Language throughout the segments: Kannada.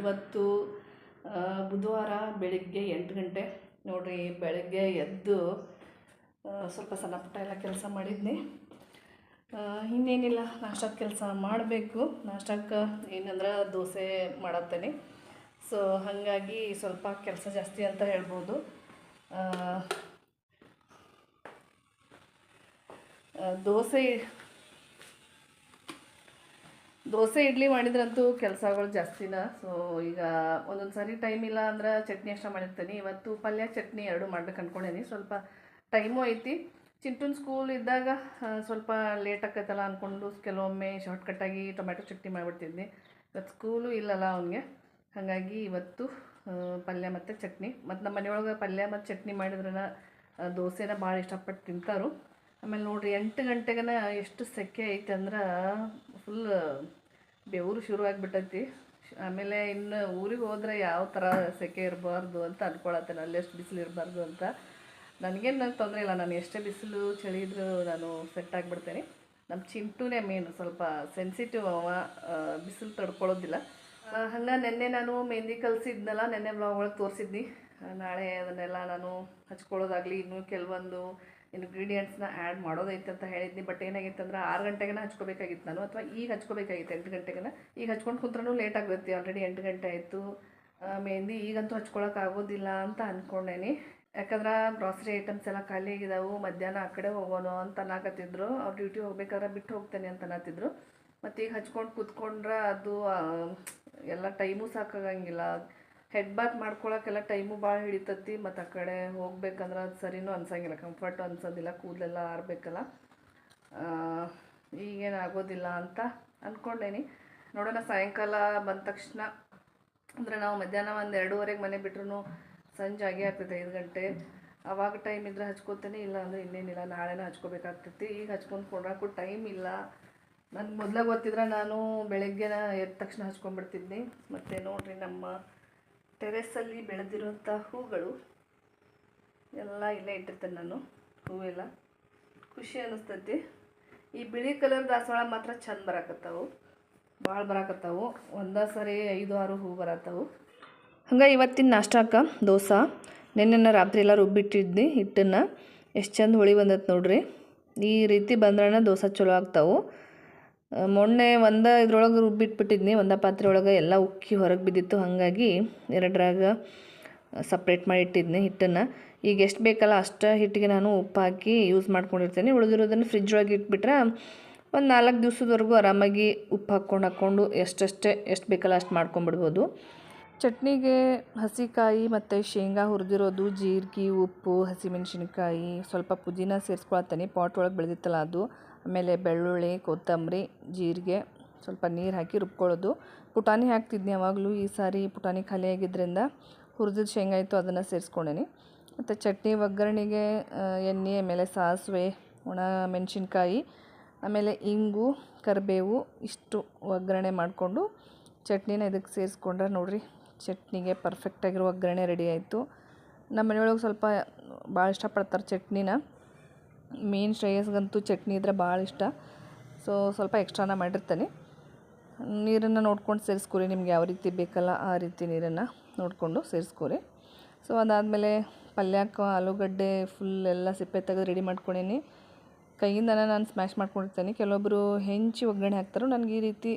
ಇವತ್ತು ಬುಧವಾರ ಬೆಳಿಗ್ಗೆ ಎಂಟು ಗಂಟೆ, ನೋಡಿರಿ ಬೆಳಗ್ಗೆ ಎದ್ದು ಸ್ವಲ್ಪ ಸಣ್ಣ ಪುಟ್ಟ ಎಲ್ಲ ಕೆಲಸ ಮಾಡಿದ್ನಿ. ಇನ್ನೇನಿಲ್ಲ, ನಾಷ್ಟಕ್ಕೆ ಕೆಲಸ ಮಾಡಬೇಕು. ನಾಷ್ಟಕ್ಕೆ ಏನಂದ್ರೆ ದೋಸೆ ಮಾಡತ್ತೇನೆ. ಸೊ ಹಾಗಾಗಿ ಸ್ವಲ್ಪ ಕೆಲಸ ಜಾಸ್ತಿ ಅಂತ ಹೇಳ್ಬೋದು. ದೋಸೆ ದೋಸೆ ಇಡ್ಲಿ ಮಾಡಿದ್ರಂತೂ ಕೆಲಸಗಳು ಜಾಸ್ತಿನ. ಸೊ ಈಗ ಒಂದೊಂದು ಸಾರಿ ಟೈಮ್ ಇಲ್ಲ ಅಂದ್ರೆ ಚಟ್ನಿ ಅಷ್ಟ ಮಾಡಿರ್ತೀನಿ. ಇವತ್ತು ಪಲ್ಯ ಚಟ್ನಿ ಎರಡು ಮಾಡ್ಬೇಕು ಅಂದ್ಕೊಂಡೇನಿ ಸ್ವಲ್ಪ ಟೈಮು ಐತಿ. ಚಿಂಟುನ್ ಸ್ಕೂಲ್ ಇದ್ದಾಗ ಸ್ವಲ್ಪ ಲೇಟ್ ಆಕೈತಲ್ಲ ಅಂದ್ಕೊಂಡು ಕೆಲವೊಮ್ಮೆ ಶಾರ್ಟ್ಕಟ್ಟಾಗಿ ಟೊಮ್ಯಾಟೊ ಚಟ್ನಿ ಮಾಡಿಬಿಡ್ತಿದ್ನಿ. ಇವತ್ತು ಸ್ಕೂಲು ಇಲ್ಲಲ್ಲ ಅವನಿಗೆ. ಹಾಗಾಗಿ ಇವತ್ತು ಪಲ್ಯ ಮತ್ತು ಚಟ್ನಿ. ಮತ್ತು ನಮ್ಮ ಮನೆಯೊಳಗೆ ಪಲ್ಯ ಮತ್ತು ಚಟ್ನಿ ಮಾಡಿದ್ರನ ಆ, ದೋಸೆನ ಭಾಳ ಇಷ್ಟಪಟ್ಟು ತಿಂತಾರು. ಆಮೇಲೆ ನೋಡಿರಿ ಎಂಟು ಗಂಟೆಗನ ಎಷ್ಟು ಸೆಕೆ ಐತೆ ಅಂದ್ರೆ ಫುಲ್ ಬೆವರು ಶುರು ಆಗಿಬಿಟ್ಟೈತಿ ಆಮೇಲೆ ಇನ್ನು ಊರಿಗೆ ಹೋದರೆ ಯಾವ ಥರ ಸೆಕೆ ಇರಬಾರ್ದು ಅಂತ ಅಂದ್ಕೊಳತ್ತೇನೆ ಅಲ್ಲಿ ಎಷ್ಟು ಬಿಸಿಲು ಇರಬಾರ್ದು ಅಂತ. ನನಗೇನು ನಂಗೆ ತೊಂದರೆ ಇಲ್ಲ, ನಾನು ಎಷ್ಟೇ ಬಿಸಿಲು, ಚಳಿ ಇದ್ರೂ ನಾನು ಸೆಟ್ ಆಗಿಬಿಡ್ತೇನೆ. ನಮ್ಮ ಚಿಂಟುನೇ ಮೇನ್ ಸ್ವಲ್ಪ ಸೆನ್ಸಿಟಿವ್ ಅವ ಬಿಸಿಲು ತಡ್ಕೊಳ್ಳೋದಿಲ್ಲ ಹಂಗೆ ನಿನ್ನೆ ನಾನು ಮೆಹಂದಿ ಕಲಿಸಿದ್ನಲ್ಲ, ನೆನ್ನೆ ಬ್ಲಾಗ್ ಒಳಗೆ ತೋರಿಸಿದ್ನಿ. ನಾಳೆ ಅದನ್ನೆಲ್ಲ ನಾನು ಹಚ್ಕೊಳ್ಳೋದಾಗಲಿ, ಇನ್ನೂ ಕೆಲವೊಂದು ಇಂಗ್ರೀಡಿಯೆಂಟ್ಸ್ನ ಆ್ಯಡ್ ಮಾಡೋದೈತೆ ಅಂತ ಹೇಳಿದ್ನಿ. ಬಟ್ ಏನಾಗಿತ್ತು ಅಂದ್ರೆ ಆರು ಗಂಟೆಗೆ ಹಚ್ಕೋಬೇಕಾಗಿತ್ತು ನಾನು. ಅಥವಾ ಈಗ ಹಚ್ಕೋಬೇಕಾಗಿತ್ತು ಎಂಟು ಗಂಟೆಗೆನ. ಈಗ ಹಚ್ಕೊಂಡು ಕುಂತ್ರೂ ಲೇಟ್ ಆಗುತ್ತೆ ಆಲ್ರೆಡಿ ಎಂಟು ಗಂಟೆ ಆಯಿತು. ಮೆಹಂದಿ ಈಗಂತೂ ಹಚ್ಕೊಳಕ್ಕಾಗೋದಿಲ್ಲ ಅಂತ ಅಂದ್ಕೊಂಡೇನಿ ಯಾಕಂದ್ರೆ ಗ್ರಾಸರಿ ಐಟಮ್ಸ್ ಎಲ್ಲ ಖಾಲಿ ಆಗಿದಾವು. ಮಧ್ಯಾಹ್ನ ಆ ಕಡೆ ಹೋಗೋನು ಅಂತ ಅನ್ನಕತ್ತಿದ್ರು. ಅವ್ರು ಡ್ಯೂಟಿ ಹೋಗ್ಬೇಕಾದ್ರೆ ಬಿಟ್ಟು ಹೋಗ್ತೇನೆ ಅಂತ ಅನ್ನತ್ತಿದ್ರು ಮತ್ತು ಈಗ ಹಚ್ಕೊಂಡು ಕೂತ್ಕೊಂಡ್ರೆ ಅದು ಎಲ್ಲ ಟೈಮು ಸಾಕಾಗಂಗಿಲ್ಲ. ಹೆಡ್ ಬಾತ್ ಮಾಡ್ಕೊಳಕ್ಕೆಲ್ಲ ಟೈಮು ಭಾಳ ಹಿಡಿತತಿ, ಮತ್ತು ಆ ಕಡೆ ಹೋಗ್ಬೇಕಂದ್ರೆ ಅದು ಸರಿನೂ ಅನ್ಸಂಗಿಲ್ಲ ಕಂಫರ್ಟು ಅನ್ಸೋದಿಲ್ಲ ಕೂದಲೆಲ್ಲ ಆರಬೇಕಲ್ಲ. ಈಗೇನು ಆಗೋದಿಲ್ಲ ಅಂತ ಅಂದ್ಕೊಂಡೇನಿ ನೋಡೋಣ, ಸಾಯಂಕಾಲ ಬಂದ ತಕ್ಷಣ, ಅಂದರೆ ನಾವು ಮಧ್ಯಾಹ್ನ ಒಂದು ಎರಡೂವರೆಗೆ ಮನೆ ಬಿಟ್ರೂ ಸಂಜೆ ಆಗೇ ಆಗ್ತೈತೆ, ಐದು ಗಂಟೆ. ಅವಾಗ ಟೈಮ್ ಇದ್ರೆ ಹಚ್ಕೋತೇನೆ, ಇಲ್ಲ ಅಂದರೆ ಇನ್ನೇನಿಲ್ಲ, ನಾಳೆನೇ ಹಚ್ಕೋಬೇಕಾಗ್ತೈತಿ. ಈಗ ಹಚ್ಕೊಂಡು ಕೊಡೋಕ್ಕೂ ಟೈಮ್ ಇಲ್ಲ. ನನಗೆ ಮೊದಲೇ ಗೊತ್ತಿದ್ರೆ ನಾನು ಬೆಳಗ್ಗೆನ ಎದ್ದ ತಕ್ಷಣ ಹಚ್ಕೊಂಡ್ಬಿಡ್ತಿದ್ನಿ. ಮತ್ತು ನೋಡಿರಿ ನಮ್ಮ ಟೆರೆಸಲ್ಲಿ ಬೆಳೆದಿರುವಂಥ ಹೂಗಳು ಎಲ್ಲ ಇಲ್ಲೇ ಇಟ್ಟಿರ್ತೇನೆ ನಾನು, ಹೂವೆಲ್ಲ. ಖುಷಿ ಅನ್ನಿಸ್ತೈತಿ. ಈ ಬಿಳಿ ಕಲರ್ ದಾಸವಾಳ ಮಾತ್ರ ಚಂದ ಬರಾಕತ್ತಾವು, ಭಾಳ ಬರಾಕತ್ತಾವು. ಒಂದೇ ಸರಿ ಐದು, ಆರು ಹೂ ಬರತ್ತವು ಹಂಗೆ ಇವತ್ತಿನ ನಾಷ್ಟಕ್ಕೆ ದೋಸೆ. ನಿನ್ನೆ ರಾತ್ರಿ ಎಲ್ಲ ರುಬ್ಬಿಟ್ಟಿದ್ನಿ ಹಿಟ್ಟನ್ನು. ಎಷ್ಟು ಚಂದ ಹುಳಿ ಬಂದೈತೆ ನೋಡ್ರಿ. ಈ ರೀತಿ ಬಂದ್ರೆ ದೋಸೆ ಚಲೋ ಆಗ್ತಾವು. ಮೊನ್ನೆ ಒಂದ ಇದ್ರೊಳಗೆ ರುಬ್ಬಿಟ್ಬಿಟ್ಟಿದ್ನಿ ಒಂದ ಪಾತ್ರೆ ಒಳಗೆ ಎಲ್ಲ ಉಕ್ಕಿ ಹೊರಗೆ ಬಿದ್ದಿತ್ತು. ಹಾಗಾಗಿ ಎರಡರಾಗ ಸಪ್ರೇಟ್ ಮಾಡಿ ಇಟ್ಟಿದ್ನಿ ಹಿಟ್ಟನ್ನು. ಈಗ ಎಷ್ಟು ಬೇಕಲ್ಲ ಅಷ್ಟು ಹಿಟ್ಟಿಗೆ ನಾನು ಉಪ್ಪು ಹಾಕಿ ಯೂಸ್ ಮಾಡ್ಕೊಂಡಿರ್ತೇನೆ. ಉಳಿದಿರೋದನ್ನು ಫ್ರಿಜ್ ಒಳಗೆ ಇಟ್ಬಿಟ್ರೆ ಒಂದು ನಾಲ್ಕು ದಿವಸದವರೆಗೂ ಆರಾಮಾಗಿ ಉಪ್ಪು ಹಾಕ್ಕೊಂಡು ಹಾಕ್ಕೊಂಡು ಎಷ್ಟೆಷ್ಟೇ ಎಷ್ಟು ಬೇಕಲ್ಲ ಅಷ್ಟು ಮಾಡ್ಕೊಂಬಿಡ್ಬೋದು ಚಟ್ನಿಗೆ ಹಸಿಕಾಯಿ ಮತ್ತು ಶೇಂಗಾ ಹುರಿದಿರೋದು, ಜೀರಿಗೆ, ಉಪ್ಪು, ಹಸಿಮೆಣಸಿನ್ಕಾಯಿ, ಸ್ವಲ್ಪ ಪುದೀನ ಸೇರಿಸ್ಕೊಳತ್ತೇನೆ. ಪಾಟ್ ಒಳಗೆ ಬೆಳೆದಿತ್ತಲ್ಲ ಅದು. ಆಮೇಲೆ ಬೆಳ್ಳುಳ್ಳಿ, ಕೊತ್ತಂಬರಿ, ಜೀರಿಗೆ ಸ್ವಲ್ಪ ನೀರು ಹಾಕಿ ರುಬ್ಕೊಳ್ಳೋದು. ಪುಟಾಣಿ ಹಾಕ್ತಿದ್ನಿ ಯಾವಾಗಲೂ ಈ ಸಾರಿ ಪುಟಾಣಿ ಖಾಲಿಯಾಗಿದ್ದರಿಂದ ಹುರಿದಿದ್ದು ಶೇಂಗಾ ಇತ್ತು, ಅದನ್ನು ಸೇರಿಸ್ಕೊಂಡೇನಿ. ಮತ್ತು ಚಟ್ನಿ ಒಗ್ಗರಣೆಗೆ ಎಣ್ಣೆ, ಆಮೇಲೆ ಸಾಸಿವೆ, ಒಣ ಮೆಣಸಿನ್ಕಾಯಿ, ಆಮೇಲೆ ಇಂಗು, ಕರಿಬೇವು ಇಷ್ಟು ಒಗ್ಗರಣೆ ಮಾಡಿಕೊಂಡು ಚಟ್ನಿನ ಇದಕ್ಕೆ ಸೇರಿಸ್ಕೊಂಡ್ರೆ ನೋಡಿರಿ ಚಟ್ನಿಗೆ ಪರ್ಫೆಕ್ಟಾಗಿರೋ ಒಗ್ಗರಣೆ ರೆಡಿ ಆಯಿತು. ನಮ್ಮ ಮನೆಯೊಳಗೆ ಸ್ವಲ್ಪ ಭಾಳ ಇಷ್ಟಪಡ್ತಾರೆ ಚಟ್ನಿನ. ಮೇನ್ ಶ್ರೇಯಸ್ಗಂತೂ ಚಟ್ನಿ ಇದ್ರೆ ಭಾಳ ಇಷ್ಟ. ಸೊ ಸ್ವಲ್ಪ ಎಕ್ಸ್ಟ್ರಾನ ಮಾಡಿರ್ತೇನೆ. ನೀರನ್ನು ನೋಡ್ಕೊಂಡು ಸೇರಿಸ್ಕೊರಿ, ನಿಮ್ಗೆ ಯಾವ ರೀತಿ ಬೇಕಲ್ಲ ಆ ರೀತಿ ನೀರನ್ನು ನೋಡಿಕೊಂಡು ಸೇರಿಸ್ಕೊರಿ. ಸೊ ಅದಾದಮೇಲೆ ಪಲ್ಯಕ್ಕೆ, ಆಲೂಗಡ್ಡೆ ಫುಲ್ ಎಲ್ಲ ಸಿಪ್ಪೆ ತೆಗೆದು ರೆಡಿ ಮಾಡ್ಕೊಂಡೇನಿ. ಕೈಯಿಂದನೇ ನಾನು ಸ್ಮ್ಯಾಶ್ ಮಾಡ್ಕೊಂಡಿರ್ತೇನೆ. ಕೆಲವೊಬ್ಬರು ಹೆಂಚಿ ಒಗ್ಗರಣೆ ಹಾಕ್ತಾರೆ ನನಗೆ ಈ ರೀತಿ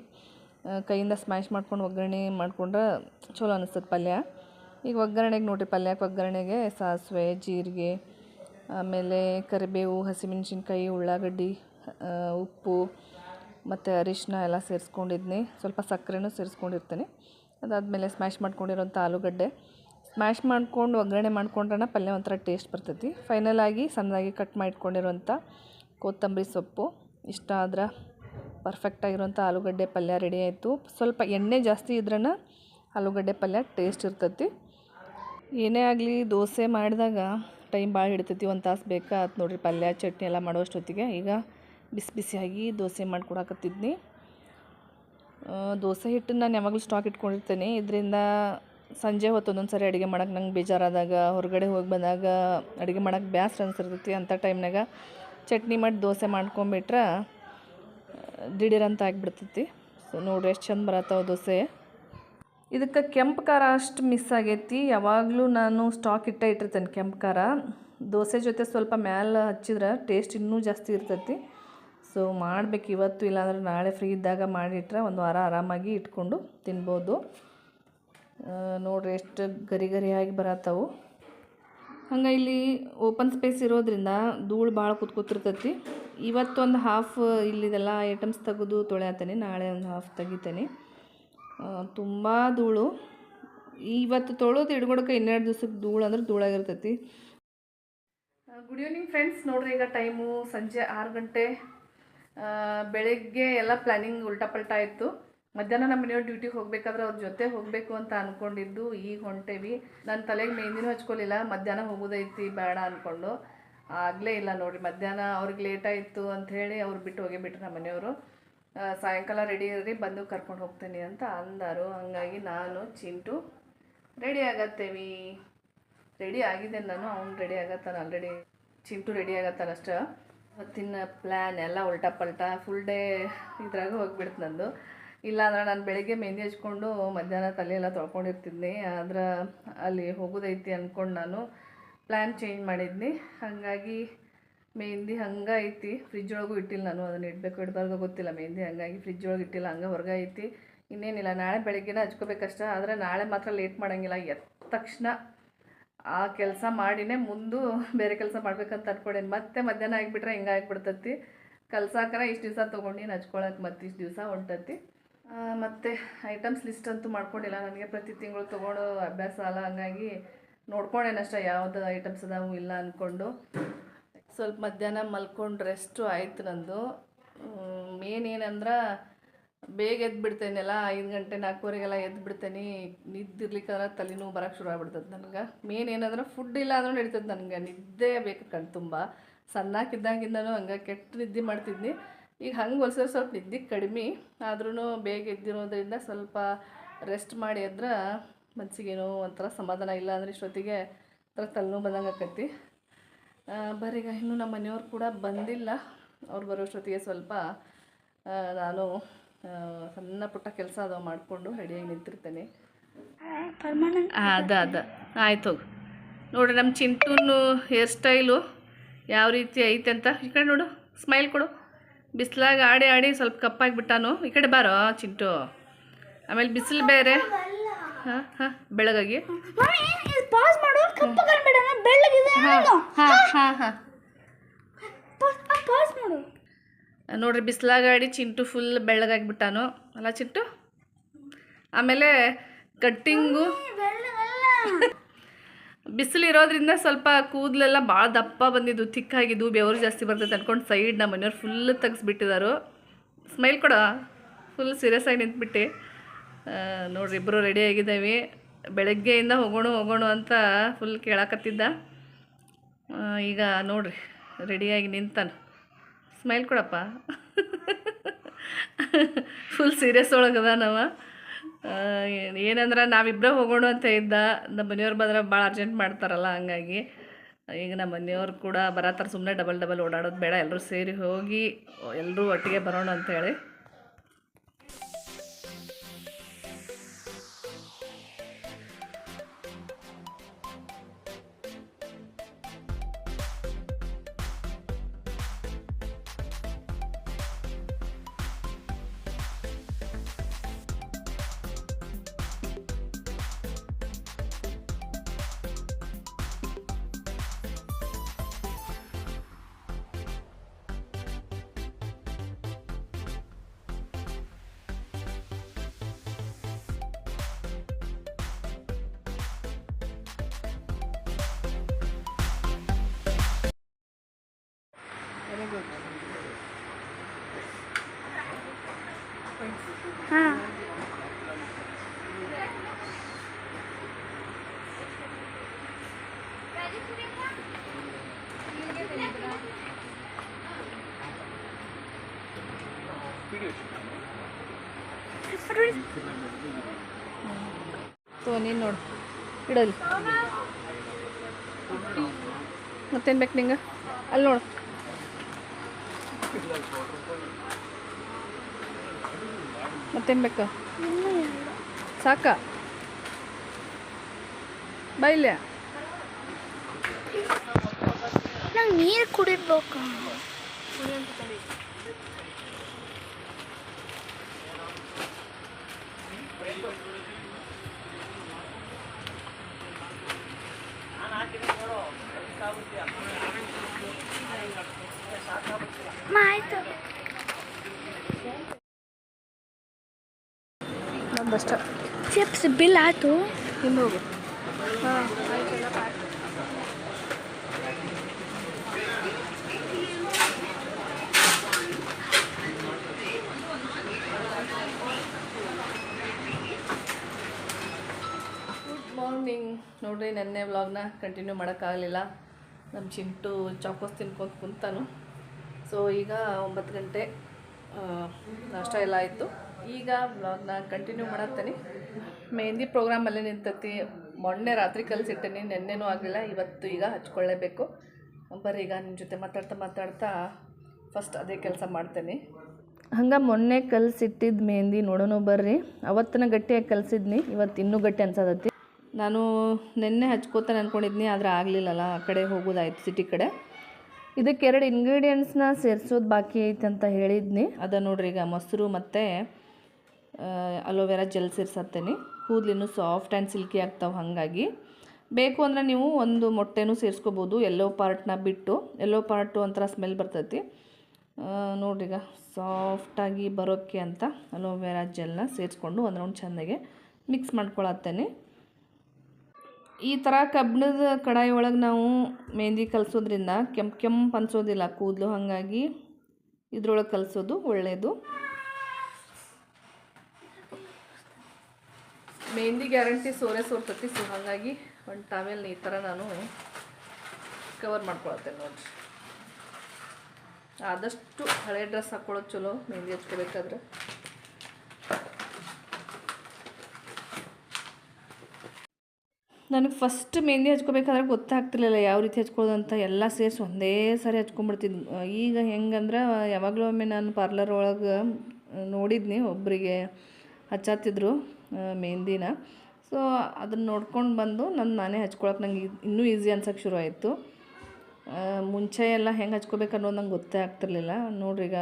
ಕೈಯಿಂದ ಸ್ಮ್ಯಾಶ್ ಮಾಡ್ಕೊಂಡು ಒಗ್ಗರಣೆ ಮಾಡ್ಕೊಂಡ್ರೆ ಚಲೋ ಅನಿಸ್ತದೆ ಪಲ್ಯ. ಈಗ ಒಗ್ಗರಣೆಗೆ ನೋಡಿರಿ ಪಲ್ಯಕ್ಕೆ ಒಗ್ಗರಣೆಗೆ ಸಾಸಿವೆ, ಜೀರಿಗೆ ಆಮೇಲೆ ಕರಿಬೇವು, ಹಸಿಮೆಣ್ಸಿನ್ಕಾಯಿ, ಉಳ್ಳಾಗಡ್ಡಿ ಉಪ್ಪು ಮತ್ತು ಅರಿಶಿನ ಎಲ್ಲ ಸೇರಿಸ್ಕೊಂಡಿದ್ನಿ. ಸ್ವಲ್ಪ ಸಕ್ಕರೆನೂ ಸೇರಿಸ್ಕೊಂಡಿರ್ತೀನಿ. ಅದಾದಮೇಲೆ ಸ್ಮ್ಯಾಶ್ ಮಾಡ್ಕೊಂಡಿರೋಂಥ ಆಲೂಗಡ್ಡೆ. ಸ್ಮ್ಯಾಶ್ ಮಾಡ್ಕೊಂಡು ಒಗ್ಗರಣೆ ಮಾಡ್ಕೊಂಡ್ರೆ ಪಲ್ಯ ಒಂಥರ ಟೇಸ್ಟ್ ಬರ್ತೈತಿ. ಫೈನಲ್ ಆಗಿ ಸಣ್ಣದಾಗಿ ಕಟ್ ಮಾಡಿಟ್ಕೊಂಡಿರೋಂಥ ಕೊತ್ತಂಬರಿ ಸೊಪ್ಪು. ಇಷ್ಟ ಆದ್ರೆ ಪರ್ಫೆಕ್ಟಾಗಿರೋಂಥ ಆಲೂಗಡ್ಡೆ ಪಲ್ಯ ರೆಡಿ ಆಯಿತು. ಸ್ವಲ್ಪ ಎಣ್ಣೆ ಜಾಸ್ತಿ ಇದ್ರನ ಆಲೂಗಡ್ಡೆ ಪಲ್ಯ ಟೇಸ್ಟ್ ಇರ್ತೈತಿ. ಏನೇ ಆಗಲಿ ದೋಸೆ ಮಾಡಿದಾಗ ಟೈಮ್ ಭಾಳ ಹಿಡಿತೈತಿ, ಒಂದು ತಾಸು ಬೇಕಾ? ಬೇಕಾತ್ ನೋಡ್ರಿ, ಪಲ್ಯ, ಚಟ್ನಿ ಎಲ್ಲ ಮಾಡೋಷ್ಟೊತ್ತಿಗೆ ಈಗ ಬಿಸಿ ಬಿಸಿಯಾಗಿ ದೋಸೆ ಮಾಡಿಕೊಡಾಕತ್ತಿದ್ನಿ. ದೋಸೆ ಹಿಟ್ಟು ನಾನು ಯಾವಾಗಲೂ ಸ್ಟಾಕ್ ಇಟ್ಕೊಂಡಿರ್ತೇನೆ. ಇದರಿಂದ ಸಂಜೆ ಹೊತ್ತು ಒಂದೊಂದು ಸರಿ ಅಡುಗೆ ಮಾಡೋಕ್ಕೆ ನಂಗೆ ಬೇಜಾರಾದಾಗ, ಹೊರಗಡೆ ಹೋಗಿ ಬಂದಾಗ ಅಡುಗೆ ಮಾಡೋಕ್ಕೆ ಬ್ಯಾಸ್ರ ಅನ್ಸಿರ್ತೈತಿ. ಅಂಥ ಟೈಮ್ನಾಗ ಚಟ್ನಿ ಮಾಡಿ ದೋಸೆ ಮಾಡ್ಕೊಂಬಿಟ್ರೆ ದಿಢೀರಂತ ಆಗಿಬಿಡ್ತೈತಿ. ಸೊ ನೋಡಿರಿ, ಎಷ್ಟು ಚಂದ ಬರತ್ತಾವ ದೋಸೆ. ಇದಕ್ಕೆ ಕೆಂಪು ಖಾರ ಅಷ್ಟು ಮಿಸ್ ಆಗೈತಿ. ಯಾವಾಗಲೂ ನಾನು ಸ್ಟಾಕ್ ಇಟ್ಟ ಇಟ್ಟಿರ್ತೇನೆ ಕೆಂಪು ಖಾರ. ದೋಸೆ ಜೊತೆ ಸ್ವಲ್ಪ ಮ್ಯಾಲೆ ಹಚ್ಚಿದ್ರೆ ಟೇಸ್ಟ್ ಇನ್ನೂ ಜಾಸ್ತಿ ಇರ್ತೈತಿ. ಸೊ ಮಾಡಬೇಕು ಇವತ್ತು, ಇಲ್ಲಾಂದ್ರೆ ನಾಳೆ ಫ್ರೀ ಇದ್ದಾಗ ಮಾಡಿಟ್ರೆ ಒಂದು ವಾರ ಆರಾಮಾಗಿ ಇಟ್ಕೊಂಡು ತಿನ್ಬೋದು. ನೋಡ್ರಿ ಎಷ್ಟು ಗರಿ ಗರಿಯಾಗಿ ಬರತ್ತವು. ಹಂಗೆ ಇಲ್ಲಿ ಓಪನ್ ಸ್ಪೇಸ್ ಇರೋದ್ರಿಂದ ಧೂಳು ಭಾಳ ಕೂತ್ಕೊತಿರ್ತೈತಿ ಇವತ್ತೊಂದು ಹಾಫ್ ಇಲ್ಲಿದೆಲ್ಲ ಐಟಮ್ಸ್ ತೆಗೆದು ತೊಳೆಯತ್ತೇನೆ ನಾಳೆ ಒಂದು ಹಾಫ್ ತೆಗಿತೇನೆ. ತುಂಬ ಧೂಳು. ಇವತ್ತು ತೊಳೋದು ಹಿಡ್ಕೊಡಕ್ಕೆ ಇನ್ನೆರಡು ದಿವ್ಸಕ್ಕೆ ಧೂಳು ಅಂದ್ರೆ ಧೂಳಾಗಿರ್ತೈತಿ. ಗುಡ್ ಈವ್ನಿಂಗ್ ಫ್ರೆಂಡ್ಸ್ ನೋಡ್ರಿ ಈಗ ಟೈಮು ಸಂಜೆ ಆರು ಗಂಟೆ. ಬೆಳಗ್ಗೆ ಎಲ್ಲ ಪ್ಲ್ಯಾನಿಂಗ್ ಉಲ್ಟಾ ಪಲ್ಟಾ ಇತ್ತು ಮಧ್ಯಾಹ್ನ ನಮ್ಮ ಮನೆಯವ್ರು ಡ್ಯೂಟಿಗೆ ಹೋಗ್ಬೇಕಾದ್ರೆ ಅವ್ರ ಜೊತೆ ಹೋಗಬೇಕು ಅಂತ ಅಂದ್ಕೊಂಡಿದ್ದು ಈಗ ಹೊಂಟೇವಿ. ನನ್ನ ತಲೆಗೆ ಮೆಹಂದಿನೂ ಹಚ್ಕೊಳ್ಳಿಲ್ಲ ಮಧ್ಯಾಹ್ನ ಹೋಗೋದೈತಿ, ಬೇಡ ಅಂದ್ಕೊಂಡು ಆಗಲೇ ಇಲ್ಲ ನೋಡಿ ಮಧ್ಯಾಹ್ನ ಅವ್ರಿಗೆ ಲೇಟಾಯಿತು ಅಂಥೇಳಿ ಅವ್ರು ಬಿಟ್ಟು ಹೋಗೇ ಬಿಟ್ರು ನಮ್ಮ ಮನೆಯವರು. ಸಾಯಂಕಾಲ ರೆಡಿ ಇರ್ರಿ, ಬಂದು ಕರ್ಕೊಂಡು ಹೋಗ್ತೀನಿ ಅಂತ ಅಂದರು. ಹಂಗಾಗಿ ನಾನು, ಚಿಂಟು ರೆಡಿ ಆಗತ್ತೇವಿ. ರೆಡಿ ಆಗಿದೆ ನಾನು, ಅವ್ನು ರೆಡಿ ಆಗತ್ತಾನ ಆಲ್ರೆಡಿ ಚಿಂಟು ರೆಡಿ ಆಗತ್ತಾನ ಅಷ್ಟೇ. ಇವತ್ತಿನ ಪ್ಲ್ಯಾನ್ ಎಲ್ಲ ಉಲ್ಟಾ ಪಲ್ಟಾ ಫುಲ್ ಡೇ ಇದ್ರಾಗ ಹೋಗ್ಬಿಡ್ತು ನಂದು. ಇಲ್ಲಾಂದ್ರೆ ನಾನು ಬೆಳಿಗ್ಗೆ ಮೆಹಂದಿ ಹಚ್ಕೊಂಡು ಮಧ್ಯಾಹ್ನ ತಲೆ ಎಲ್ಲ ತೊಳ್ಕೊಂಡಿರ್ತಿದ್ನಿ. ಆದ್ರೆ ಅಲ್ಲಿ ಹೋಗೋದೈತಿ ಅಂದ್ಕೊಂಡು ನಾನು ಪ್ಲ್ಯಾನ್ ಚೇಂಜ್ ಮಾಡಿದ್ನಿ. ಹಾಗಾಗಿ ಮೆಹಂದಿ ಹಂಗೆ ಐತಿ ಫ್ರಿಜ್ ಒಳಗೂ ಇಟ್ಟಿಲ್ಲ ನಾನು ಅದನ್ನ ಇಡಬೇಕು ಇಡಬಾರ್ದು ಗೊತ್ತಿಲ್ಲ. ಮೆಹಂದಿ ಹಂಗಾಗಿ ಫ್ರಿಜ್ ಒಳಗೆ ಇಟ್ಟಿಲ್ಲ ಹಂಗೆ ಹೊರಗೆ ಐತಿ ಇನ್ನೇನಿಲ್ಲ. ನಾಳೆ ಬೆಳಗ್ಗೆನೇ ಹಚ್ಕೋಬೇಕಷ್ಟ ಆದರೆ ನಾಳೆ ಮಾತ್ರ ಲೇಟ್ ಮಾಡೋಂಗಿಲ್ಲ. ಎದ್ದ ತಕ್ಷಣ ಆ ಕೆಲಸ ಮಾಡಿನೇ ಮುಂದೆ ಬೇರೆ ಕೆಲಸ ಮಾಡ್ಬೇಕಂತ ಅನ್ಕೊಂಡೇನು. ಮತ್ತೆ ಮಧ್ಯಾಹ್ನ ಆಗಿಬಿಟ್ರೆ ಹಿಂಗೆ ಆಗಿಬಿಡ್ತತಿ. ಕಲ್ಸಾಕರ ಇಷ್ಟು ದಿವಸ ತೊಗೊಂಡು ಹಚ್ಕೊಳಕ್ಕೆ ಮತ್ತೆ ಇಷ್ಟು ದಿವಸ ಹೊಂಟತಿ. ಮತ್ತು ಐಟಮ್ಸ್ ಲಿಸ್ಟ್ ಅಂತೂ ಮಾಡ್ಕೊಂಡಿಲ್ಲ. ನನಗೆ ಪ್ರತಿ ತಿಂಗಳು ತೊಗೊಂಡು ಅಭ್ಯಾಸ ಅಲ್ಲ, ಹಂಗಾಗಿ ನೋಡ್ಕೊಂಡೇನಷ್ಟ, ಯಾವುದು ಐಟಮ್ಸ್ ಅದಾವು ಇಲ್ಲ ಅಂದ್ಕೊಂಡು ಸ್ವಲ್ಪ ಮಧ್ಯಾಹ್ನ ಮಲ್ಕೊಂಡು ರೆಸ್ಟು ಆಯ್ತು ನಂದು. ಮೇನ್ ಏನಂದ್ರೆ ಬೇಗ ಎದ್ದು ಬಿಡ್ತೇನೆಲ್ಲ ಐದು ಗಂಟೆ ನಾಲ್ಕೂವರೆಗೆಲ್ಲ ಎದ್ದು ಬಿಡ್ತೇನೆ ನಿದ್ದಿರ್ಲಿಕ್ಕಂದ್ರೆ ತಲೆನೋವು ಬರೋಕ್ಕೆ ಶುರು ಆಗ್ಬಿಡ್ತದೆ ನನಗೆ. ಮೇನ್ ಏನಂದ್ರೆ ಫುಡ್ ಇಲ್ಲ ಅಂದ್ರೂ ನಡೀತದೆ ನನಗೆ. ನಿದ್ದೆ ಬೇಕು ಕಣ್ ತುಂಬ. ಸಣ್ಣಕ್ಕಿದ್ದಂಗಿಂದನೂ ಹಂಗೆ ಕೆಟ್ಟ ನಿದ್ದೆ ಮಾಡ್ತಿದ್ನಿ. ಈಗ ಹಂಗೆ ಹೋಲ್ಸಿದ್ರೆ ಸ್ವಲ್ಪ ನಿದ್ದೆ ಕಡಿಮೆ. ಆದ್ರೂ ಬೇಗ ಎದ್ದಿರೋದ್ರಿಂದ ಸ್ವಲ್ಪ ರೆಸ್ಟ್ ಮಾಡಿ ಎದ್ರೆ ಮನಸ್ಸಿಗೇನೋ ಒಂಥರ ಸಮಾಧಾನ ಇಲ್ಲ ಅಂದ್ರೆ ಇಷ್ಟೊತ್ತಿಗೆ ಒಂಥರ ತಲೆನೋವು ಬಂದಂಗೆ ಆಕೈತಿ ಈಗ ಇನ್ನೂ ನಮ್ಮ ಮನೆಯವ್ರು ಕೂಡ ಬಂದಿಲ್ಲ. ಅವ್ರು ಬರೋಷ್ಟೊತ್ತಿಗೆ ಸ್ವಲ್ಪ ನಾನು ಸಣ್ಣ ಪುಟ್ಟ ಕೆಲಸ ಅದು ಮಾಡಿಕೊಂಡು ರೆಡಿಯಾಗಿ ನಿಂತಿರ್ತೇನೆ. ಅದ ಅದ. ಆಯ್ತು ಹೋಗು. ನೋಡ್ರಿ ನಮ್ಮ ಚಿಂಟುನು ಹೇರ್ ಸ್ಟೈಲು ಯಾವ ರೀತಿ ಐತೆ ಅಂತ. ಈ ಕಡೆ ನೋಡು ಸ್ಮೈಲ್ ಕೊಡು. ಬಿಸಿಲಾಗ ಆಡಿ ಆಡಿ ಸ್ವಲ್ಪ ಕಪ್ಪಾಗಿ ಬಿಟ್ಟಾನು. ಈ ಕಡೆ ಬಾರೋ ಚಿಂಟು. ಆಮೇಲೆ ಬಿಸಿಲು ಬೇರೆ. ಹಾಂ ಹಾಂ ಬೆಳಗಾಗಿ? ಪಾಸ್ ಮಾಡೋ. ಕಪ್ಪು ಕಣ್ಬೇಡ ಬೆಳ್ಳಗಿದೆ ಹಾಂ ಹಾಂ ಹಾಂ ಹಾಂ. ಪಾಸ್ ಮಾಡು. ನೋಡ್ರಿ ಬಿಸಿಲಾಗಾಡಿ ಚಿಂಟು ಫುಲ್ ಬೆಳ್ಳಗಾಗಿಬಿಟ್ಟಾನು. ಅಲ್ಲ ಚಿಂಟು? ಆಮೇಲೆ ಕಟ್ಟಿಂಗು. ಬಿಸಿಲು ಇರೋದ್ರಿಂದ ಸ್ವಲ್ಪ ಕೂದಲೆಲ್ಲ ಭಾಳ ದಪ್ಪ ಬಂದಿದ್ದು ತಿಕ್ಕಾಗಿದ್ದು ಬೆವರು ಜಾಸ್ತಿ ಬರ್ತೈತೆ ಅನ್ಕೊಂಡು ಸೈಡ್ ನಮ್ಮ ಮನೆಯವ್ರು ಫುಲ್ ತೆಗ್ಸ್ಬಿಟ್ಟಿದ್ದಾರೆ ಸ್ಮೈಲ್ ಕೊಡ. ಫುಲ್ ಸೀರಿಯಸ್ ಆಗಿ ನಿಂತ್ಬಿಟ್ಟು. ನೋಡ್ರಿ ಇಬ್ಬರು ರೆಡಿ ಆಗಿದ್ದೇವೆ. ಬೆಳಗ್ಗೆಯಿಂದ ಹೋಗೋಣ ಹೋಗೋಣ ಅಂತ ಫುಲ್ ಕೇಳಾಕತ್ತಿದ್ದ. ಈಗ ನೋಡ್ರಿ ರೆಡಿಯಾಗಿ ನಿಂತಾನೆ. ಸ್ಮೈಲ್ ಕೊಡಪ್ಪ. ಫುಲ್ ಸೀರಿಯಸ್ ಒಳಗದ ನಾವ ಏನಂದ್ರೆ ನಾವಿಬ್ಬರೇ ಹೋಗೋಣ ಅಂತ ಇದ್ದ. ನಮ್ಮ ಮನೆಯವ್ರು ಬಂದ್ರೆ ಭಾಳ ಅರ್ಜೆಂಟ್ ಮಾಡ್ತಾರಲ್ಲ, ಹಂಗಾಗಿ. ಈಗ ನಮ್ಮ ಮನೆಯವ್ರು ಕೂಡ ಬರತ್ತಾರ ಸುಮ್ಮನೆ ಡಬಲ್ ಡಬಲ್ ಓಡಾಡೋದು ಬೇಡ ಎಲ್ಲರೂ ಸೇರಿ ಹೋಗಿ ಎಲ್ಲರೂ ಒಟ್ಟಿಗೆ ಬರೋಣ ಅಂತೇಳಿ ಹಾ ತೋ ನೀನು ನೋಡು. ಇಡಲಿ ಮತ್ತೇನು ಬೇಕು ನಿಂಗೆ? ಅಲ್ಲಿ ನೋಡು. ಮತ್ತೇನು ಬೇಕು ಸಾಕ ಬೈಲ್ಯ ನಂಗೆ ನೀರು ಕುಡಿಬೇಕು ಅಮ್ಮ, ಆಯ್ತು ಚಿಪ್ಸ್ ಬಿಲ್ ಆಯಿತು. ಹಾಂ ಗುಡ್ ಮಾರ್ನಿಂಗ್ ನೋಡ್ರಿ ನೆನ್ನೆ ವ್ಲಾಗ್ನ ಕಂಟಿನ್ಯೂ ಮಾಡೋಕ್ಕಾಗಲಿಲ್ಲ. ನಮ್ಮ ಚಿಂಟು ಚಾಕೋಸ್ ತಿನ್ಕೊಂಡು ಕುಂತಾನು. ಸೊ ಈಗ ಒಂಬತ್ತು ಗಂಟೆ ನಾಷ್ಟ ಎಲ್ಲ ಆಯಿತು. ಈಗ ಬ್ಲಾಗ್ನ ಕಂಟಿನ್ಯೂ ಮಾಡತ್ತೇನೆ. ಮೆಹಂದಿ ಪ್ರೋಗ್ರಾಮಲ್ಲೇ ನಿಂತತಿ. ಮೊನ್ನೆ ರಾತ್ರಿ ಕಲಿಸಿಟ್ಟೇನಿ ನೆನ್ನೆನೂ ಆಗಲಿಲ್ಲ ಇವತ್ತು ಈಗ ಹಚ್ಕೊಳ್ಳೇಬೇಕು. ಬರೀ ಈಗ ನಿಮ್ಮ ಜೊತೆ ಮಾತಾಡ್ತಾ ಮಾತಾಡ್ತಾ ಫಸ್ಟ್ ಅದೇ ಕೆಲಸ ಮಾಡ್ತೇನೆ. ಹಂಗೆ ಮೊನ್ನೆ ಕಲ್ಸಿಟ್ಟಿದ್ದು ಮೆಹಂದಿ ನೋಡೋಣ ಬರ್ರಿ. ಅವತ್ತನ ಗಟ್ಟಿಯಾಗಿ ಕಲ್ಸಿದ್ನಿ ಇವತ್ತು ಇನ್ನೂ ಗಟ್ಟಿ ಅನ್ಸದತ್ತಿ ನಾನು ನಿನ್ನೆ ಹಚ್ಕೋತಾನೆ ಅಂದ್ಕೊಂಡಿದ್ನಿ ಆದರೆ ಆಗಲಿಲ್ಲಲ್ಲ ಆ ಕಡೆ ಹೋಗೋದಾಯ್ತು ಸಿಟಿ ಕಡೆ. ಇದಕ್ಕೆ ಎರಡು ಇಂಗ್ರೀಡಿಯೆಂಟ್ಸ್ನ ಸೇರಿಸೋದು ಬಾಕಿ ಐತೆ ಅಂತ ಹೇಳಿದ್ನಿ. ಅದ ನೋಡ್ರಿ ಈಗ ಮೊಸರು ಮತ್ತು ಅಲೋವೆರಾ ಜೆಲ್ ಸೇರ್ಸತ್ತೇನೆ ಕೂದಲಿನೂ ಸಾಫ್ಟ್ ಆ್ಯಂಡ್ ಸಿಲ್ಕಿ ಆಗ್ತಾವೆ ಹಾಗಾಗಿ. ಬೇಕು ಅಂದರೆ ನೀವು ಒಂದು ಮೊಟ್ಟೆನೂ ಸೇರಿಸ್ಕೋಬೋದು ಎಲ್ಲೋ ಪಾರ್ಟ್ನ ಬಿಟ್ಟು. ಎಲ್ಲೋ ಪಾರ್ಟು ಒಂಥರ ಸ್ಮೆಲ್ ಬರ್ತೈತಿ. ನೋಡ್ರಿಗ ಸಾಫ್ಟಾಗಿ ಬರೋಕ್ಕೆ ಅಂತ ಅಲೋವೆರಾ ಜೆಲ್ನ ಸೇರಿಸ್ಕೊಂಡು ಒಂದು ರೌಂಡ್ ಚೆಂದಾಗೆ ಮಿಕ್ಸ್ ಮಾಡ್ಕೊಳತ್ತೇನೆ. ಈ ಥರ ಕಬ್ಬಿಣದ ಕಡಾಯಿ ಒಳಗೆ ನಾವು ಮೆಹಂದಿ ಕಲಿಸೋದ್ರಿಂದ ಕೆಂಪು ಕೆಂಪು ಅನ್ಸೋದಿಲ್ಲ, ಕೂದಲು ಹಾಗಾಗಿ ಇದ್ರೊಳಗೆ ಕಲಿಸೋದು ಒಳ್ಳೆಯದು ಮೆಹಂದಿ ಗ್ಯಾರಂಟಿ ಸೋರೆ ಸೋರ್ತತಿ ಸೊ ಹಾಗಾಗಿ ಒಂದು ಟಾವೆಲ್ನ ಈ ಥರ ನಾನು ಕವರ್ ಮಾಡ್ಕೊಳತ್ತೇನೆ ನೋಡ್ರಿ. ಆದಷ್ಟು ಹಳೆ ಡ್ರೆಸ್ ಹಾಕ್ಕೊಳ್ಳೋದು ಚಲೋ ಮೆಹಂದಿ ಹಚ್ಕೋಬೇಕಾದ್ರೆ. ನನಗೆ ಫಸ್ಟ್ ಮೆಹಂದಿ ಹಚ್ಕೋಬೇಕಾದ್ರೆ ಗೊತ್ತಾಗ್ತಿರ್ಲಿಲ್ಲ ಯಾವ ರೀತಿ ಹಚ್ಕೊಳ್ಳೋದಂತ ಎಲ್ಲ ಸೇರಿಸಿ ಒಂದೇ ಸಾರಿ ಹಚ್ಕೊಂಡ್ಬಿಡ್ತಿದ್ವಿ ಈಗ ಹೆಂಗಂದ್ರೆ ಯಾವಾಗಲೂ ಒಮ್ಮೆ ನಾನು ಪಾರ್ಲರ್ ಒಳಗೆ ನೋಡಿದ್ನಿ ಒಬ್ಬರಿಗೆ ಹಚ್ಚಾತಿದ್ರು ಆ, ಮೆಹಂದಿನ ಸೊ ಅದನ್ನು ನೋಡ್ಕೊಂಡು ಬಂದು ನಾನು ನಾನೇ ಹಚ್ಕೊಳಕ್ಕೆ ನಂಗೆ ಇನ್ನೂ ಈಸಿ ಅನ್ಸಕ್ಕೆ ಶುರು ಆಯಿತು ಮುಂಚೆ ಎಲ್ಲ ಹೆಂಗೆ ಹಚ್ಕೋಬೇಕು ಅನ್ನೋದು ನಂಗೆ ಗೊತ್ತೇ ಆಗ್ತಿರ್ಲಿಲ್ಲ. ನೋಡ್ರಿ ಈಗ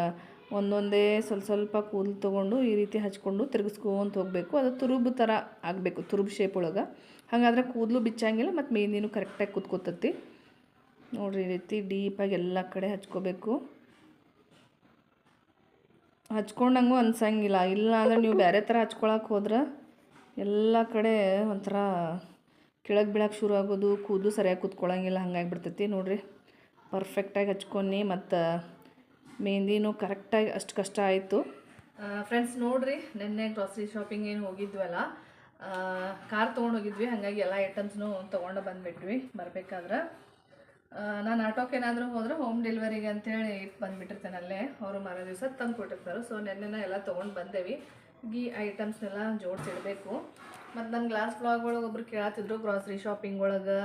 ಒಂದೊಂದೇ ಸ್ವಲ್ಪ ಸ್ವಲ್ಪ ಕೂದಲು ತೊಗೊಂಡು ಈ ರೀತಿ ಹಚ್ಕೊಂಡು ತಿರುಗಿಸ್ಕೊಂತ ಹೋಗಬೇಕು. ಅದು ತುರುಬು ಥರ ಆಗಬೇಕು ತುರುಬು ಶೇಪ್ ಒಳಗೆ. ಹಾಗಾದ್ರೆ ಕೂದಲು ಬಿಚ್ಚಂಗಿಲ್ಲ ಮತ್ತು ಮೆಹಂದಿನೂ ಕರೆಕ್ಟಾಗಿ ಕೂತ್ಕೋತತಿ. ನೋಡ್ರಿ ಈ ರೀತಿ ಡೀಪಾಗಿ ಎಲ್ಲ ಕಡೆ ಹಚ್ಕೋಬೇಕು. ಹಚ್ಕೊಂಡಂಗೂ ಅನ್ಸಂಗಿಲ್ಲ. ಇಲ್ಲ ಅಂದ್ರೆ ನೀವು ಬೇರೆ ಥರ ಹಚ್ಕೊಳಕ್ಕೆ ಹೋದ್ರೆ ಎಲ್ಲ ಕಡೆ ಒಂಥರ ಕೆಳಗೆ ಬೀಳಕ್ಕೆ ಶುರು ಆಗೋದು, ಕೂದಲು ಸರಿಯಾಗಿ ಕೂತ್ಕೊಳ್ಳೋಂಗಿಲ್ಲ ಹಂಗಾಗಿ ಬಿಡ್ತೈತಿ ನೋಡಿರಿ. ಪರ್ಫೆಕ್ಟಾಗಿ ಹಚ್ಕೊಂಡು ಮತ್ತು ಮೆಹಂದಿನೂ ಕರೆಕ್ಟಾಗಿ ಅಷ್ಟು ಕಷ್ಟ ಆಯಿತು. ಫ್ರೆಂಡ್ಸ್ ನೋಡಿರಿ, ನಿನ್ನೆ ಗ್ರಾಸರಿ ಶಾಪಿಂಗ್ ಏನು ಹೋಗಿದ್ವಲ್ಲ ಕಾರ್ ತೊಗೊಂಡು ಹೋಗಿದ್ವಿ, ಹಾಗಾಗಿ ಎಲ್ಲ ಐಟಮ್ಸ್ನೂ ತೊಗೊಂಡು ಬಂದುಬಿಟ್ವಿ, ಬರಬೇಕಾದ್ರೆ. ನಾನು ಆಟೋಕ್ಕೆ ಏನಾದರೂ ಹೋದ್ರೆ ಹೋಮ್ ಡೆಲಿವರಿಗೆ ಅಂತೇಳಿ ಇಟ್ಟು ಬಂದುಬಿಟ್ಟಿರ್ತೇನೆ ಅಲ್ಲೇ. ಅವರು ಮರೋ ದಿವಸ ತಂದು ಕೊಟ್ಟಿರ್ತಾರೆ. ಸೊ ನೆನ್ನೆನ ಎಲ್ಲ ತೊಗೊಂಡು ಬಂದೇವಿ. ಈ ಐಟಮ್ಸ್ನೆಲ್ಲ ಜೋಡಿಸಿಡಬೇಕು ಮತ್ತು ನನ್ನ ಗ್ಲಾಸ್ ಬ್ಲಾಗ್ ಒಳಗೆ ಒಬ್ರು ಕೇಳತ್ತಿದ್ರು ಗ್ರಾಸರಿ ಶಾಪಿಂಗ್ ಒಳಗೆ.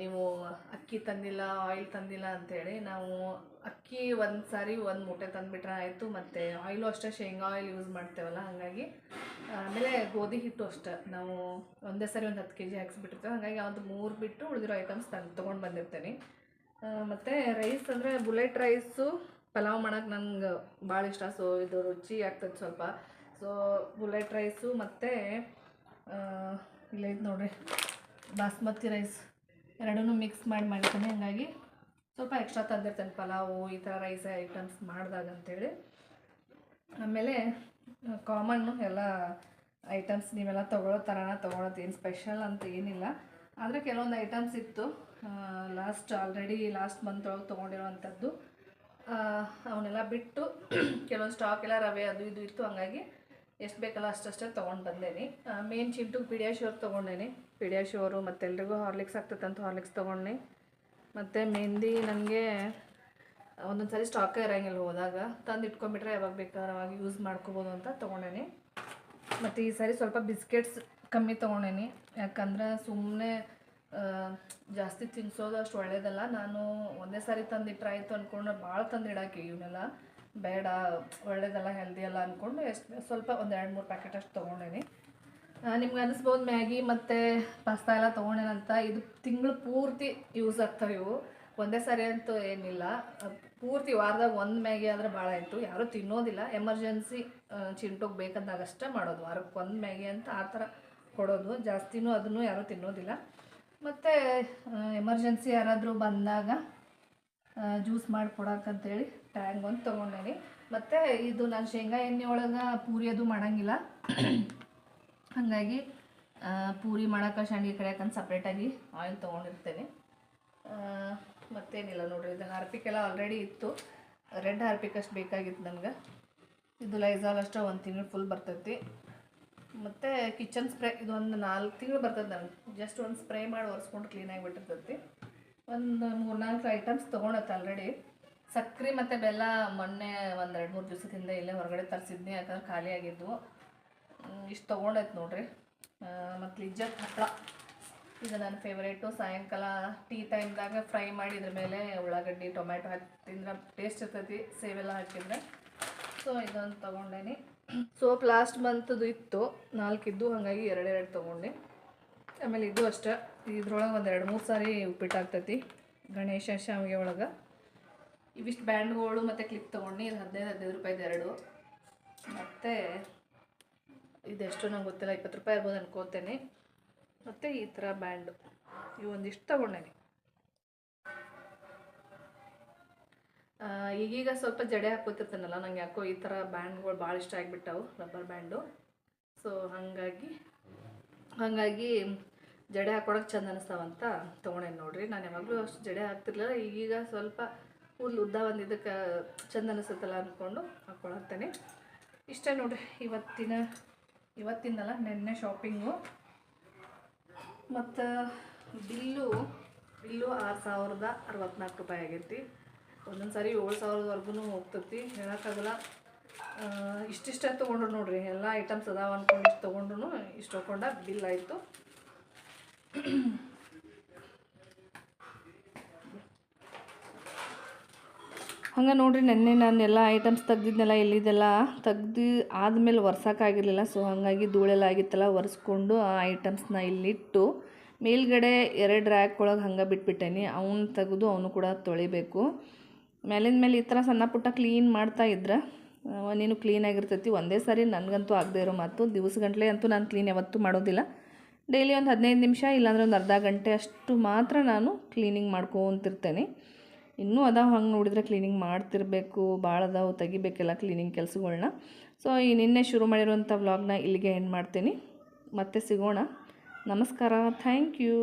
ನೀವು ಅಕ್ಕಿ ತಂದಿಲ್ಲ ಆಯಿಲ್ ತಂದಿಲ್ಲ ಅಂತೇಳಿ ನಾವು ಅಕ್ಕಿ ಒಂದು ಸಾರಿ ಒಂದು ಮೂಟೆ ತಂದುಬಿಟ್ರೆ ಆಯಿತು, ಮತ್ತು ಆಯಿಲು ಅಷ್ಟೇ, ಶೇಂಗಾ ಆಯಿಲ್ ಯೂಸ್ ಮಾಡ್ತೇವಲ್ಲ, ಹಾಗಾಗಿ ಆಮೇಲೆ ಗೋಧಿ ಹಿಟ್ಟು ಅಷ್ಟೇ. ನಾವು ಒಂದೇ ಸಾರಿ ಒಂದು ಹತ್ತು ಕೆ ಜಿ ಹಾಕ್ಸಿಬಿಟ್ಟಿರ್ತೇವೆ, ಹಾಗಾಗಿ ಒಂದು ಮೂರು ಬಿಟ್ಟು ಉಳಿದಿರೋ ಐಟಮ್ಸ್ ತಂದು ತೊಗೊಂಡು ಬಂದಿರ್ತೇನೆ. ಮತ್ತು ರೈಸ್ ಅಂದರೆ ಬುಲೆಟ್ ರೈಸು ಪಲಾವ್ ಮಾಡೋಕೆ ನಂಗೆ ಭಾಳ ಇಷ್ಟ ಸೊ ಇದು ರುಚಿ ಆಗ್ತದೆ ಸ್ವಲ್ಪ. ಸೊ ಬುಲೆಟ್ ರೈಸು ಮತ್ತು ಇಲ್ಲೈತೆ ಇದು ನೋಡ್ರಿ. ಬಾಸ್ಮತಿ ರೈಸ್ ಎರಡೂ ಮಿಕ್ಸ್ ಮಾಡಿ ಮಾಡ್ತೀನಿ ಹಂಗಾಗಿ ಸ್ವಲ್ಪ ಎಕ್ಸ್ಟ್ರಾ ತಂದಿರ್ತೇನೆ. ಪಲಾವು, ಈ ಥರ ರೈಸ್ ಐಟಮ್ಸ್ ಮಾಡಿದಾಗ ಅಂತೇಳಿ. ಆಮೇಲೆ ಕಾಮನ್ನು ಎಲ್ಲ ಐಟಮ್ಸ್ ನೀವೆಲ್ಲ ತೊಗೊಳ್ಳೋ ಥರನ ತೊಗೊಳೋದು ಏನು ಸ್ಪೆಷಲ್ ಅಂತ ಏನಿಲ್ಲ. ಆದರೆ ಕೆಲವೊಂದು ಐಟಮ್ಸ್ ಇತ್ತು. ಲಾಸ್ಟ್ ಆಲ್ರೆಡಿ ಲಾಸ್ಟ್ ಮಂತ್ ಒಳಗೆ ತೊಗೊಂಡಿರೋವಂಥದ್ದು ಅವನ್ನೆಲ್ಲ ಬಿಟ್ಟು ಕೆಲವೊಂದು ಸ್ಟಾಕ್ ಎಲ್ಲ ರವೆ ಅದು ಇದು ಇತ್ತು. ಹಂಗಾಗಿ ಎಷ್ಟು ಬೇಕಲ್ಲ ಅಷ್ಟಷ್ಟೇ ತೊಗೊಂಡು ಬಂದೇನೆ. Main Chintu PediaSure ತೊಗೊಂಡೇನಿ. ಪಿಡಿಯಾಶೋರು ಮತ್ತು ಎಲ್ರಿಗೂ ಹಾರ್ಲಿಕ್ಸ್ ಆಗ್ತದಂತ ಹಾರ್ಲಿಕ್ಸ್ ತೊಗೊಂಡು ಮತ್ತು ಮೆಹಂದಿ ನನಗೆ ಒಂದೊಂದು ಸಾರಿ ಸ್ಟಾಕೇ ಇರೋಂಗಿಲ್ಲ ಹೋದಾಗ. ತಂದು ಇಟ್ಕೊಂಡ್ಬಿಟ್ರೆ ಯಾವಾಗ ಬೇಕಾದ್ರೆ ಅವಾಗ ಯೂಸ್ ಮಾಡ್ಕೋಬೋದು ಅಂತ ತೊಗೊಂಡೇನಿ. ಮತ್ತು ಈ ಸಾರಿ ಸ್ವಲ್ಪ ಬಿಸ್ಕೆಟ್ಸ್ ಕಮ್ಮಿ ತೊಗೊಂಡೇನಿ. ಯಾಕಂದ್ರೆ ಸುಮ್ಮನೆ ಜಾಸ್ತಿ ತಿನ್ಸೋದು ಅಷ್ಟು ಒಳ್ಳೇದಲ್ಲ. ನಾನು ಒಂದೇ ಸಾರಿ ತಂದಿಟ್ರೆ ಆಯಿತು ಅಂದ್ಕೊಂಡು ಭಾಳ ತಂದಿಡಕ್ಕೆ ಇವನ್ನೆಲ್ಲ. ಬೇಡ, ಒಳ್ಳೇದಲ್ಲ ಹೆಲ್ದಿ ಅಲ್ಲ ಅಂದ್ಕೊಂಡು ಎಷ್ಟು ಸ್ವಲ್ಪ ಒಂದು ಎರಡು ಮೂರು ಪ್ಯಾಕೆಟ್ ಅಷ್ಟು ತೊಗೊಂಡೇನಿ. ನಿಮ್ಗೆ ಅನಿಸ್ಬೋದು ಮ್ಯಾಗಿ ಮತ್ತು ಪಾಸ್ತಾ ಎಲ್ಲ ತೊಗೊಂಡೇನಂತ ಇದು ತಿಂಗಳು ಪೂರ್ತಿ ಯೂಸ್ ಆಗ್ತವೆ ಇವು. ಒಂದೇ ಸಾರಿ ಅಂತೂ ಏನಿಲ್ಲ. ಪೂರ್ತಿ ವಾರದಾಗ ಒಂದು ಮ್ಯಾಗಿ ಆದರೆ ಭಾಳ ಆಯಿತು. ಯಾರೂ ತಿನ್ನೋದಿಲ್ಲ. ಎಮರ್ಜೆನ್ಸಿ ಚಿಂಟೋಗಿ ಬೇಕಂದಾಗ ಅಷ್ಟೇ ಮಾಡೋದು. ವಾರಕ್ಕೆ ಒಂದು ಮ್ಯಾಗಿ ಅಂತ ಆ ಥರ ಕೊಡೋದು. ಜಾಸ್ತಿನೂ ಅದನ್ನು ಯಾರೂ ತಿನ್ನೋದಿಲ್ಲ. ಮತ್ತು ಎಮರ್ಜೆನ್ಸಿ ಯಾರಾದರೂ ಬಂದಾಗ ಜ್ಯೂಸ್ ಮಾಡಿ ಹೇಳಿ ಟ್ಯಾಂಗ್ ಒಂದು ತೊಗೊಂಡೇನಿ. ಮತ್ತು ಇದು ನಾನು ಶೇಂಗಾ ಎಣ್ಣೆ ಒಳಗೆ ಪೂರಿ ಅದು ಮಾಡಂಗಿಲ್ಲ. ಹಾಗಾಗಿ ಪೂರಿ ಮಾಡೋಕೆ ಶಾಂಡಿಗೆ ಕಡಿಯಾಕಂತ ಸಪ್ರೇಟಾಗಿ ಆಯಿಲ್ ತೊಗೊಂಡಿರ್ತೇನೆ. ಮತ್ತೇನಿಲ್ಲ ನೋಡಿರಿ ಇದನ್ನು ಹಾರ್ಪಿಕ್ ಎಲ್ಲ ಆಲ್ರೆಡಿ ಇತ್ತು. ರೆಡ್ ಅಷ್ಟು ಬೇಕಾಗಿತ್ತು ನನಗೆ. ಇದು ಲೈಝಾಲ್ ಅಷ್ಟೇ ಒಂದು ತಿಂಗಳು ಫುಲ್ ಬರ್ತೈತಿ. ಮತ್ತು ಕಿಚನ್ ಸ್ಪ್ರೇ ಇದೊಂದು ನಾಲ್ಕು ತಿಂಗಳು ಬರ್ತದೆ ನನಗೆ. ಜಸ್ಟ್ ಒಂದು ಸ್ಪ್ರೇ ಮಾಡಿ ಒರೆಸ್ಕೊಂಡು ಕ್ಲೀನಾಗಿ ಬಿಟ್ಟಿರ್ತೈತಿ. ಒಂದು ಮೂರು ನಾಲ್ಕು ಐಟಮ್ಸ್ ತೊಗೊಳತ್ತೆ ಆಲ್ರೆಡಿ ಸಕ್ಕರೆ ಮತ್ತು ಬೆಲ್ಲ ಮೊನ್ನೆ ಒಂದು ಎರಡು ಮೂರು ದಿವಸದಿಂದ ಇಲ್ಲೇ ಹೊರಗಡೆ ತರಿಸಿದ್ನಿ, ಯಾಕಂದ್ರೆ ಖಾಲಿ ಆಗಿದ್ವು. ಇಷ್ಟು ತೊಗೊಂಡೈತೆ ನೋಡ್ರಿ. ಮತ್ತು ಲಿಜ್ಜತ್ ಹಪ್ಪಳ. ಇದು ನನ್ನ ಫೇವ್ರೇಟು ಸಾಯಂಕಾಲ ಟೀ ಟೈಮ್ದಾಗ ಫ್ರೈ ಮಾಡಿ ಇದ್ರ ಮೇಲೆ ಉಳ್ಳಾಗಡ್ಡಿ, ಟೊಮ್ಯಾಟೊ ಹಾಕಿ ತಿಂದ್ರೆ ಟೇಸ್ಟ್ ಇರ್ತೈತಿ, ಸೇವೆಲ್ಲ ಹಾಕಿದ್ರೆ. ಸೊ ಇದೊಂದು ತೊಗೊಂಡೇನಿ. ಸೋಪ್ ಲಾಸ್ಟ್ ಮಂತದ್ದು ಇತ್ತು. ನಾಲ್ಕಿದ್ದು, ಹಾಗಾಗಿ ಎರಡೆರಡು ತೊಗೊಂಡೆ. ಆಮೇಲೆ ಇದು ಅಷ್ಟೇ. ಇದ್ರೊಳಗೆ ಒಂದು ಎರಡು, ಮೂರು ಸಾರಿ ಉಪ್ಪಿಟ್ಟು ಆಗ್ತೈತಿ. ಗಣೇಶ ಶಾವಿಗೆ ಒಳಗೆ. ಇವಿಷ್ಟು ಬ್ಯಾಂಡ್ಗಳು ಮತ್ತು ಕ್ಲಿಪ್ ತೊಗೊಂಡು, ಇದು ಹದಿನೈದು ಹದಿನೈದು ರೂಪಾಯಿದು ಎರಡು. ಮತ್ತು ಇದೆಷ್ಟು ನಂಗೆ ಗೊತ್ತಿಲ್ಲ, ಇಪ್ಪತ್ತು ರೂಪಾಯಿ ಇರ್ಬೋದು ಅನ್ಕೋತೇನೆ. ಮತ್ತು ಈ ಥರ ಬ್ಯಾಂಡು, ಇವು ಒಂದಿಷ್ಟು ತೊಗೊಂಡೇನೆ. ಈಗೀಗ ಸ್ವಲ್ಪ ಜಡೆ ಹಾಕೋತಿರ್ತಾನಲ್ಲ, ನಂಗೆ ಯಾಕೋ ಈ ಥರ ಬ್ಯಾಂಡ್ಗಳು ಭಾಳ ಇಷ್ಟ ಆಗಿಬಿಟ್ಟವು, ರಬ್ಬರ್ ಬ್ಯಾಂಡು. ಸೊ ಹಾಗಾಗಿ ಹಾಗಾಗಿ ಜಡೆ ಹಾಕೊಳಕ್ಕೆ ಚಂದ ಅನಿಸ್ತಾವಂತ ತೊಗೊಂಡೇನೆ ನೋಡಿರಿ. ನಾನು ಯಾವಾಗಲೂ ಅಷ್ಟು ಜಡೆ ಹಾಕ್ತಿರ್ಲಿಲ್ಲ, ಈಗೀಗ ಸ್ವಲ್ಪ ಕೂದಲು ಉದ್ದ ಬಂದಿದ್ದಕ್ಕೆ ಚಂದ ಅನಿಸುತ್ತಲ್ಲ ಅಂದ್ಕೊಂಡು ಹಾಕ್ಕೊಳತ್ತೇನೆ ಇಷ್ಟೇ ನೋಡಿರಿ, ಇವತ್ತಿನ ಇವತ್ತಿಂದಲ್ಲ ನೆನ್ನೆ ಶಾಪಿಂಗು ಮತ್ತು ಬಿಲ್ಲು ಬಿಲ್ಲು ಆರು ಸಾವಿರದ ಅರವತ್ನಾಲ್ಕು ರೂಪಾಯಿ ಆಗೈತಿ. ಒಂದೊಂದು ಸಾರಿ ಏಳು ಸಾವಿರದವರೆಗೂ ಹೋಗ್ತೈತಿ. ಹೇಳೋಕ್ಕಾಗಲ್ಲ. ಇಷ್ಟಿಷ್ಟೇ ತೊಗೊಂಡ್ರು ನೋಡ್ರಿ. ಎಲ್ಲ ಐಟಮ್ಸ್ ಅದಾವ ಅಂದ್ಕೊಂಡು ಇಷ್ಟು ತೊಗೊಂಡ್ರು ಇಷ್ಟು ತೊಗೊಂಡ ಬಿಲ್ ಆಯಿತು. ಹಂಗೆ ನೋಡಿರಿ ನೆನ್ನೆ ನಾನು ಎಲ್ಲ ಐಟಮ್ಸ್ ತೆಗ್ದಿದ್ನೆಲ್ಲ, ಎಲ್ಲಿದೆಲ್ಲ ತೆಗ್ದು ಆದಮೇಲೆ ಒರ್ಸೋಕ್ಕಾಗಿರಲಿಲ್ಲ ಸೊ ಹಾಗಾಗಿ ಧೂಳೆಲ್ಲ ಆಗಿತ್ತಲ್ಲ, ಒರೆಸ್ಕೊಂಡು ಆ ಐಟಮ್ಸ್ನ ಇಲ್ಲಿಟ್ಟು ಮೇಲ್ಗಡೆ ಎರಡು ರ್ಯಾಕ್ ಒಳಗೆ ಹಂಗೆ ಬಿಟ್ಬಿಟ್ಟೇನಿ. ಅವನು ತೆಗೆದು ಅವನು ಕೂಡ ತೊಳಿಬೇಕು. ಮೇಲಿಂದ ಮೇಲೆ ಈ ಥರ ಸಣ್ಣ ಪುಟ್ಟ ಕ್ಲೀನ್ ಮಾಡ್ತಾ ಇದ್ರೆ ನೀನು ಕ್ಲೀನಾಗಿರ್ತೈತಿ ಒಂದೇ ಸಾರಿ ನನಗಂತೂ ಆಗದೆ ಇರೋ ಮಾತು. ದಿವಸ ಗಂಟ್ಲೆ ಅಂತೂ ನಾನು ಕ್ಲೀನ್ ಯಾವತ್ತೂ ಮಾಡೋದಿಲ್ಲ. ಡೈಲಿ ಒಂದು ಹದಿನೈದು ನಿಮಿಷ, ಇಲ್ಲಾಂದರೆ ಒಂದು ಅರ್ಧ ಗಂಟೆ ಅಷ್ಟು ಮಾತ್ರ ನಾನು ಕ್ಲೀನಿಂಗ್ ಮಾಡ್ಕೊತಿರ್ತೇನೆ. ಇನ್ನೂ ಅದಾವ, ಹಂಗೆ ನೋಡಿದ್ರೆ ಕ್ಲೀನಿಂಗ್ ಮಾಡ್ತಿರಬೇಕು ಭಾಳ ಅದಾವು, ತೆಗಿಬೇಕೆಲ್ಲ ಕ್ಲೀನಿಂಗ್ ಕೆಲಸಗಳನ್ನ ಸೊ ಈ ನಿನ್ನೆ ಶುರು ಮಾಡಿರುವಂಥ ವ್ಲಾಗ್ನ ಇಲ್ಲಿಗೆ ಎಂಡ್ ಮಾಡ್ತೀನಿ. ಮತ್ತೆ ಸಿಗೋಣ. ನಮಸ್ಕಾರ. Thank you